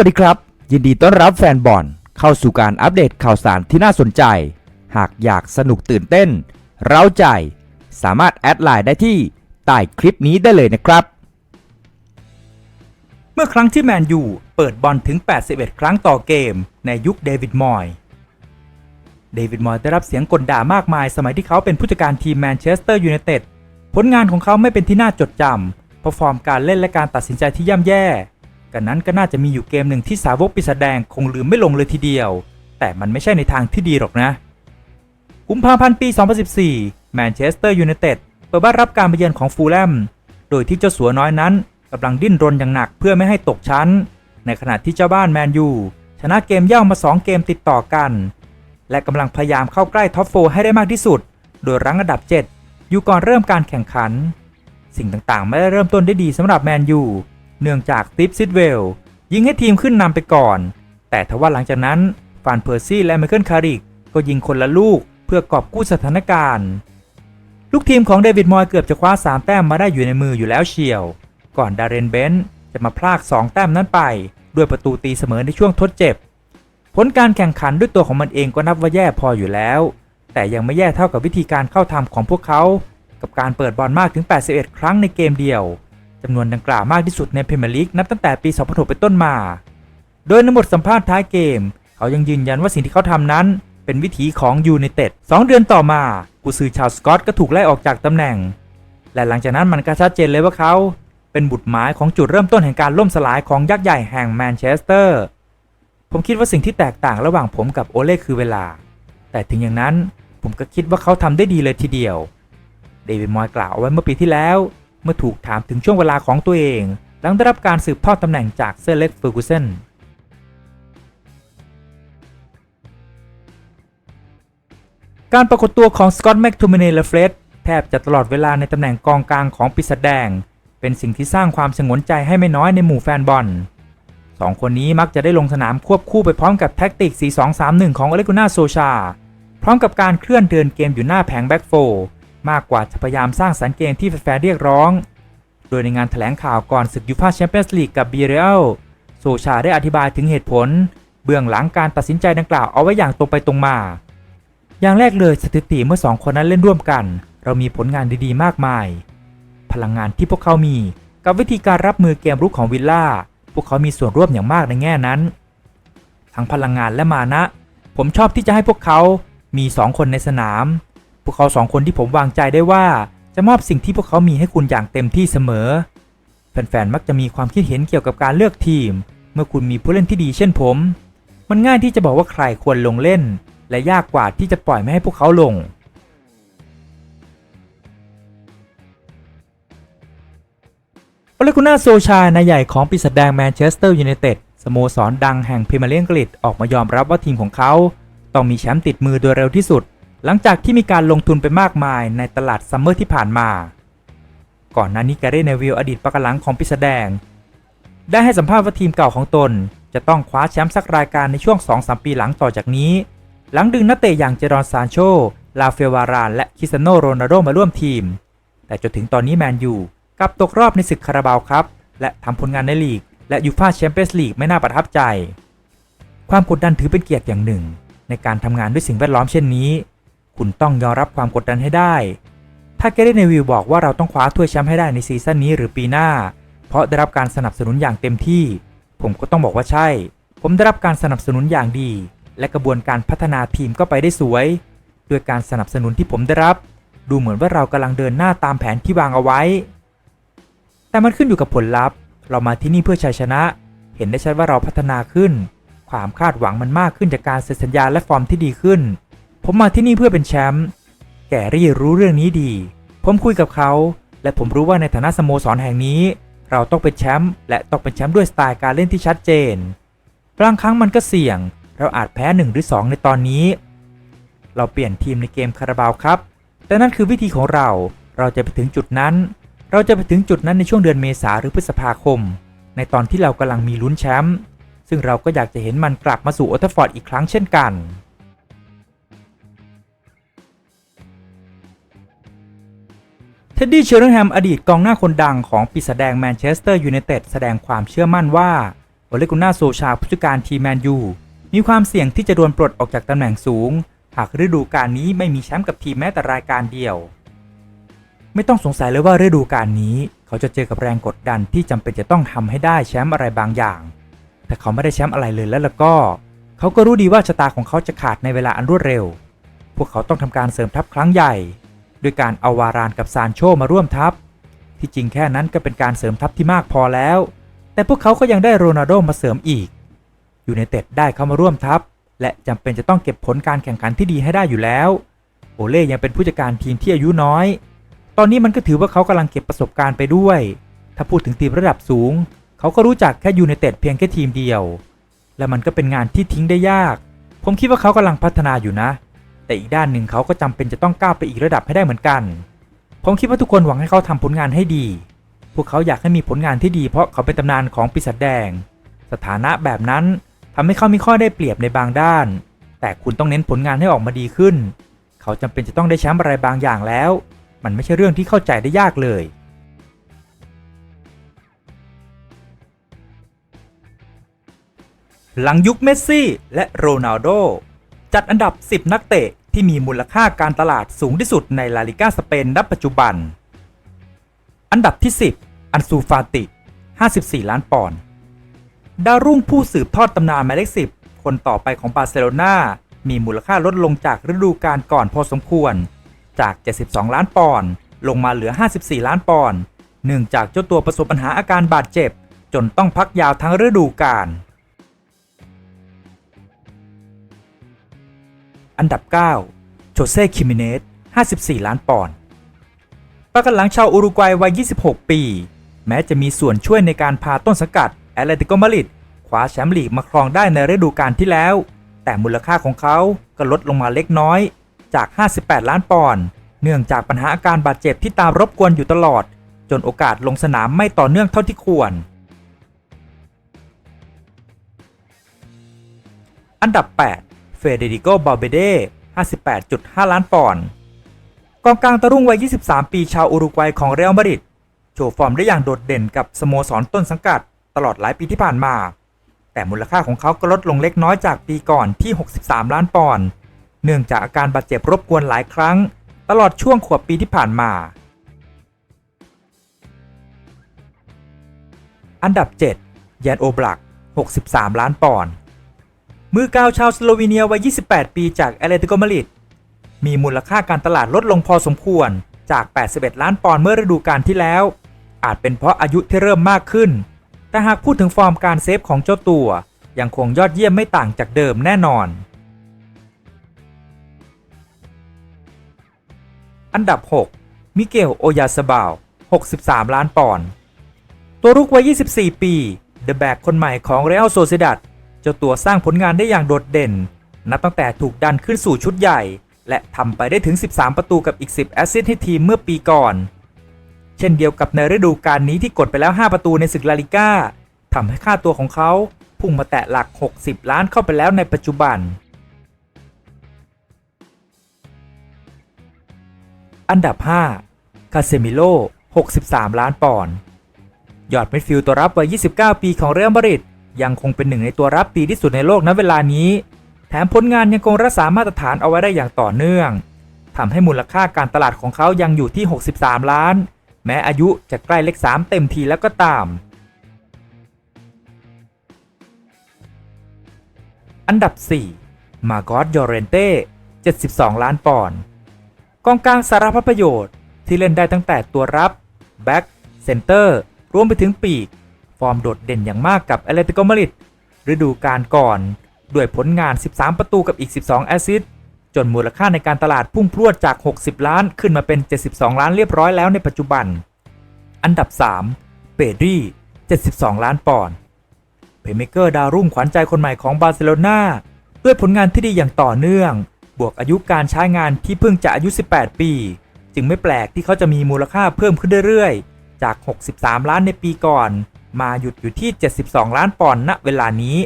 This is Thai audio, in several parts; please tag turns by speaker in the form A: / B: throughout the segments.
A: วัสดีครับ ยินดีต้อนรับแฟนบอลเข้าสู่การอัปเดตข่าวสารที่น่าสนใจ หากอยากสนุกตื่นเต้น เร้าใจ สามารถแอดไลน์ได้ที่ใต้คลิปนี้ได้เลยนะครับ เมื่อครั้งที่แมนยูเปิดบอลถึง 81 ครั้งต่อเกม ในยุคเดวิดมอยเดวิดมอยได้รับเสียงกลด่ามากมาย สมัยที่เขาเป็นผู้จัดการทีมแมนเชสเตอร์ยูไนเต็ดผลงานของเขาไม่เป็นที่น่าจดจำเพราะฟอร์มการเล่นและการตัดสินใจที่ย่ำแย่ กันนั้นก็น่าจะมีอยู่เกมหนึ่งที่สาวกปีศาจแดงคงลืมไม่ลงเลยทีเดียว แต่มันไม่ใช่ในทางที่ดีหรอกนะ กุมภาพันธ์ปี 2014 แมนเชสเตอร์ยูไนเต็ดเปิดบ้านรับการมาเยือนของฟูลแลม โดยที่เจ้าสัวน้อยนั้นกำลังดิ้นรนอย่างหนักเพื่อไม่ให้ตกชั้น ในขณะที่เจ้าบ้านแมนยูชนะเกมเย่ามา 2 เกมติดต่อกัน และกำลังพยายามเข้าใกล้ท็อปโฟให้ได้มากที่สุด โดยรั้งอันดับ 7 อยู่ก่อนเริ่มการแข่งขัน สิ่งต่างๆ ไม่ได้เริ่มต้นได้ดีสำหรับแมนยู เนื่องจากติฟซิดเวลยิงให้ทีมขึ้นนำไปก่อน แต่ทว่าหลังจากนั้นฟานเพอร์ซี่และไมเคิลคาริกก็ยิงคนละลูกเพื่อกอบกู้สถานการณ์ ลูกทีมของเดวิดมอยเกือบจะคว้า 3 แต้มมาได้อยู่ในมืออยู่แล้วเชียว ก่อนดารเรนเบนจะมาพลาก 2 แต้มนั้นไป ด้วยประตูตีเสมอในช่วงทดเจ็บ ผลการแข่งขันด้วยตัวของมันเองก็นับว่าแย่พออยู่แล้ว แต่ยังไม่แย่เท่ากับวิธีการเข้าทำของพวกเขา กับการเปิดบอลมากถึง 81 ครั้งในเกมเดียว จำนวนดังกล่าวมากที่สุดในพรีเมียร์ลีกนับตั้งแต่ปี 2006 เป็นต้นมา โดยในบทสัมภาษณ์ท้ายเกม เขายังยืนยันว่าสิ่งที่เขาทำนั้น เป็นวิถีของยูไนเต็ด2เดือนต่อมากุซือชาวสกอตก็ถูกไล่ออกจากตำแหน่ง และหลังจากนั้นมันก็ชัดเจนเลยว่าเขาเป็นบุตรหมายของจุดเริ่มต้นแห่งการล่มสลายของยักษ์ใหญ่แห่งแมนเชสเตอร์ ผมคิดว่าสิ่งที่แตกต่างระหว่างผมกับโอเล่คือเวลา แต่ถึงอย่างนั้นผมก็คิดว่าเขาทำได้ดีเลยทีเดียว เดวิดมอยกล่าวเอาไว้เมื่อปีที่แล้ว เมื่อถูกถามถึงช่วงเวลาของตัวเอง หลังได้รับการสืบทอดตำแหน่งจากเซอร์เล็กเฟอร์กูเซนการปรากฏตัวของสกอตต์แม็กทูมิเนและเฟรดแทบจะตลอดเวลาในตำแหน่งกองกลางของปีศาจแดง เป็นสิ่งที่สร้างความสงวนใจให้ไม่น้อยในหมู่แฟนบอลสองคนนี้มักจะได้ลงสนามควบคู่ไปพร้อมกับแท็กติก 4-2-3-1 ของอเลกุน่าโซชา พร้อมกับการเคลื่อนเดินเกมอยู่หน้าแผงแบ็กโฟ มากกว่าจะพยายามสร้างสรรค์เกมที่แฟนๆเรียกร้อง โดยในงานแถลงข่าวก่อนศึกยูฟาแชมเปี้ยนส์ลีกกับบีเรลโซชาได้อธิบายถึงเหตุผล เบื้องหลังการตัดสินใจดังกล่าวเอาไว้อย่างตรงไปตรงมา อย่างแรกเลยสถิติเมื่อสองคนนั้นเล่นร่วมกัน เรามีผลงานดีๆ มากมาย พลังงานที่พวกเขามีกับวิธีการรับมือเกมรุกของวิลล่าพวกเขามีส่วนร่วมอย่างมากในแง่นั้น ทั้งพลังงานและมานะ ผมชอบที่จะให้พวกเขามีสองคนในสนาม พวกเขาสองคนที่ผมวางใจได้ว่าจะมอบสิ่งที่พวกเขามีให้คุณอย่างเต็มที่เสมอ แฟนๆ มักจะมีความคิดเห็นเกี่ยวกับการเลือกทีม เมื่อคุณมีผู้เล่นที่ดีเช่นผม มันง่ายที่จะบอกว่าใครควรลงเล่น และยากกว่าที่จะปล่อยไม่ให้พวกเขาลง โอเลกุน่าโซชานายใหญ่ของปีศาจแดงแมนเชสเตอร์ยูไนเต็ดสโมสรดังแห่งพรีเมียร์ลีกอังกฤษออกมายอมรับว่าทีมของเขา ต้องมีแชมป์ติดมือโดยเร็วที่สุด หลังจากที่มีการลงทุนไปมากมายในตลาดซัมเมอร์ที่ผ่านมา ก่อนหน้านี้แกเรเนวิลอดีตปะกหลังของปีศาจแดง ได้ให้สัมภาษณ์ว่าทีมเก่าของตน จะต้องคว้าแชมป์สักรายการในช่วง 2-3 ปีหลังต่อจากนี้ หลังดึงนักเตะอย่างเจรอนซานโช ลาเฟวาราน และคิสโนโรนัลโดมาร่วมทีม แต่จนถึงตอนนี้แมนยูกลับตกรอบในศึกคาราบาวครับ และทำผลงานในลีก และยูฟ่าแชมเปี้ยนส์ลีกไม่น่าประทับใจ ความกดดันถือเป็นเกียรติอย่างหนึ่ง ในการทำงานด้วยสิ่งแวดล้อมเช่นนี้ คุณต้องยอมรับความกดดันให้ได้ ถ้าเกเรเนวิลบอกว่าเราต้องคว้าถ้วยแชมป์ให้ได้ในซีซั่นนี้หรือปีหน้า เพราะได้รับการสนับสนุนอย่างเต็มที่ ผมก็ต้องบอกว่าใช่ ผมได้รับการสนับสนุนอย่างดี และกระบวนการพัฒนาทีมก็ไปได้สวย ด้วยการสนับสนุนที่ผมได้รับ ดูเหมือนว่าเรากำลังเดินหน้าตามแผนที่วางเอาไว้ แต่มันขึ้นอยู่กับผลลัพธ์ เรามาที่นี่เพื่อชัยชนะ เห็นได้ชัดว่าเราพัฒนาขึ้น ความคาดหวังมันมากขึ้นจากการเซ็นสัญญาและฟอร์มที่ดีขึ้น ผมมาที่นี่เพื่อเป็นแชมป์ แกรี่รู้เรื่องนี้ดี ผมคุยกับเขา และผมรู้ว่าในฐานะสโมสรแห่งนี้ เราต้องเป็นแชมป์และต้องเป็นแชมป์ด้วยสไตล์การเล่นที่ชัดเจน บางครั้งมันก็เสี่ยง เราอาจแพ้หนึ่งหรือ2ในตอนนี้ เราเปลี่ยนทีมในเกมคาราบาวครับ แต่นั่นคือวิธีของเรา เราจะไปถึงจุดนั้น เราจะไปถึงจุดนั้นในช่วงเดือนเมษาหรือพฤษภาคม ในตอนที่เรากำลังมีลุ้นแชมป์ ซึ่งเราก็อยากจะเห็นมันกลับมาสู่โอเทฟอร์ดอีกครั้งเช่นกัน เท็ดดี้เชอร์ริงแฮมอดีตกองหน้าคนดังของปีศาจแดงแมนเชสเตอร์ยูไนเต็ดแสดงความเชื่อมั่นว่าโอเลกุน่าโซชาผู้จัดการทีมแมนยูมีความเสี่ยงที่จะโดนปลดออกจากตำแหน่งสูง หากฤดูกาลนี้ไม่มีแชมป์กับทีมแม้แต่รายการเดียว ไม่ต้องสงสัยเลยว่าฤดูกาลนี้ เขาจะเจอกับแรงกดดันที่จำเป็นจะต้องทำให้ได้แชมป์อะไรบางอย่าง แต่เขาไม่ได้แชมป์อะไรเลยแล้วล่ะก็ เขาก็รู้ดีว่าชะตาของเขาจะขาดในเวลาอันรวดเร็ว พวกเขาต้องทำการเสริมทัพครั้งใหญ่ ด้วยการเอาวารานกับซานโชมาร่วมทัพ ที่จริงแค่นั้นก็เป็นการเสริมทัพที่มากพอแล้ว แต่พวกเขาก็ยังได้โรนัลโดมาเสริมอีก อยูไนเต็ดได้เข้ามาร่วมทัพ และจำเป็นจะต้องเก็บผลการแข่งขันที่ดีให้ได้อยู่แล้ว โอเล่ยังเป็นผู้จัดการทีมที่อายุน้อย ตอนนี้มันก็ถือว่าเขากำลังเก็บประสบการณ์ไปด้วย ถ้าพูดถึงทีมระดับสูง เขาก็รู้จักแค่ยูไนเต็ดเพียงแค่ทีมเดียว และมันก็เป็นงานที่ทิ้งได้ยาก ผมคิดว่าเขากำลังพัฒนาอยู่นะ แต่อีกด้านหนึ่งเขาก็จำเป็นจะต้องก้าวไปอีกระดับให้ได้เหมือนกัน ผมคิดว่าทุกคนหวังให้เขาทำผลงานให้ดี พวกเขาอยากให้มีผลงานที่ดีเพราะเขาเป็นตำนานของปีศาจแดง สถานะแบบนั้นทำให้เขามีข้อได้เปรียบในบางด้าน แต่คุณต้องเน้นผลงานให้ออกมาดีขึ้น เขาจำเป็นจะต้องได้แชมป์อะไรบางอย่างแล้ว มันไม่ใช่เรื่องที่เข้าใจได้ยากเลยหลังยุคเมสซี่และโรนัลโด จัดอันดับ 10 นักเตะ ที่มีมูลค่าการตลาดสูงที่สุดในลาลิก้าสเปนณปัจจุบัน อันดับที่ 10 อันซูฟาติ 54 ล้านปอนด์ดาวรุ่งผู้สืบทอดตำนานหมายเลข10 คนต่อไปของบาร์เซโลนามีมูลค่าลดลงจากฤดูกาลก่อนพอสมควร จาก 72 ล้านปอนด์ลงมาเหลือ 54 ล้านปอนด์เนื่องจากเจ้าตัวประสบปัญหาอาการบาดเจ็บ จนต้องพักยาวทั้งฤดูกาล อันดับ 9 โจเซ่คิมิเนส 54 ล้านปอนด์ประกันหลังชาวอุรุกวัยวัย 26 ปี แม้จะมีส่วนช่วยในการพาต้นสังกัดแอตเลติโกมาดริดคว้าแชมป์ลีกมาครองได้ในฤดูกาลที่แล้ว แต่มูลค่าของเขาก็ลดลงมาเล็กน้อยจาก 58 ล้านปอนด์เนื่องจากปัญหาอาการบาดเจ็บที่ตามรบกวนอยู่ตลอด จนโอกาสลงสนามไม่ต่อเนื่องเท่าที่ควร อันดับ 8 เฟเดริโก บาเบเด 58.5 ล้านปอนด์ กองกลางตะรุ่งวัย 23 ปีชาวอุรุกวัยของเรอัลมาดริด โชว์ฟอร์มได้อย่างโดดเด่นกับสโมสรต้นสังกัดตลอดหลายปีที่ผ่านมา แต่มูลค่าของเขาก็ลดลงเล็กน้อยจากปีก่อนที่ 63 ล้านปอนด์ เนื่องจากอาการบาดเจ็บรบกวนหลายครั้ง ตลอดช่วงขวบปีที่ผ่านมา อันดับ 7 แยนโอบลัก 63 ล้านปอนด์ มือกาวชาวสโลวีเนียวัย 28 ปีจากแอตเลติโกมาริดมีมูลค่าการตลาดลดลงพอสมควรจาก 81 ล้านปอนด์เมื่อฤดูกาลที่แล้ว อาจเป็นเพราะอายุที่เริ่มมากขึ้น แต่หากพูดถึงฟอร์มการเซฟของเจ้าตัว ยังคงยอดเยี่ยมไม่ต่างจากเดิมแน่นอน อันดับ 6 มิเกล โอยาสบาว 63 ล้านปอนด์ ตัวรุกวัย 24 ปี เดอะแบกคนใหม่ของเรอัลโซเซดัด จ้าตัวสร้างผลงานได้อย่างโดดเด่น นับตั้งแต่ถูกดันขึ้นสู่ชุดใหญ่ และทำไปได้ถึง 13 ประตูกับอีก 10 แอสซิสต์ให้ทีมเมื่อปีก่อน เช่นเดียวกับในฤดูกาลนี้ที่กดไปแล้ว 5 ประตูในศึกลาลิก้าทำให้ค่าตัวของเขาพุ่งมาแตะหลัก 60 ล้านเข้าไปแล้วในปัจจุบัน อันดับ 5 คาเซมิโล 63 ล้านปอนด์ยอดมิดฟิลด์ตัวรับวัย 29 ปีของเรอัลมาดริด ยังคงเป็นหนึ่งในตัวรับดีที่สุดในโลกณเวลานี้ แถมผลงานยังคงรักษามาตรฐานเอาไว้ได้อย่างต่อเนื่องทำให้มูลค่าการตลาดของเขายังอยู่ที่ 63 ล้าน แม้อายุจะใกล้เลข 3 เต็มทีแล้วก็ตาม อันดับ 4 มาโกอสยอเรนเต้ 72 ล้านปอนด์กองกลางสารพัดประโยชน์ที่เล่นได้ตั้งแต่ตัวรับ แบ็กเซนเตอร์ รวมไปถึงปีก ฟอร์มโดดเด่นอย่างมากกับแอเลติโกมาริดฤดูกาลก่อน ด้วยผลงาน 13 ประตูกับอีก 12 แอสซิสต์จนมูลค่าในการตลาดพุ่งพรวดจาก 60 ล้านขึ้นมาเป็น 72 ล้านเรียบร้อยแล้วในปัจจุบัน อันดับ 3 เปดรี72 ล้านปอนด์เพเมเกอร์ดาวรุ่งขวัญใจคนใหม่ของบาร์เซโลนาด้วยผลงานที่ดีอย่างต่อเนื่อง บวกอายุการใช้งานที่เพิ่งจะอายุ 18 ปี จึงไม่แปลกที่เขาจะมีมูลค่าเพิ่มขึ้นเรื่อยๆ จาก 63 ล้านในปีก่อน มาหยุดอยู่ที่ 72 ล้านปอนด์ณเวลานี้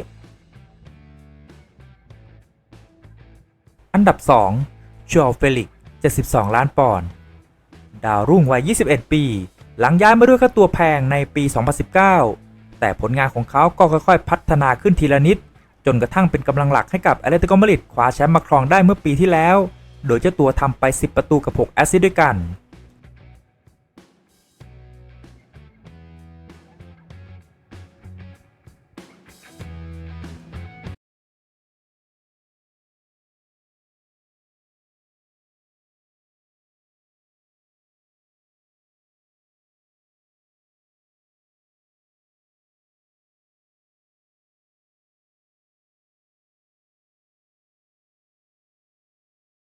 A: อันดับ 2ชัวเฟลิก 72 ล้านปอนด์ ดาวรุ่งวัย 21 ปี หลังย้ายมาด้วยค่าตัวแพงในปี 2019 แต่ผลงานของเขาก็ค่อยๆ พัฒนาขึ้นทีละนิด จนกระทั่งเป็นกำลังหลักให้กับแอตเลติโกมาริดคว้าแชมป์มาครองได้เมื่อปีที่แล้ว โดยเจ้าตัวทำไป 10 ประตูกับ 6 แอสซิสต์ด้วยกัน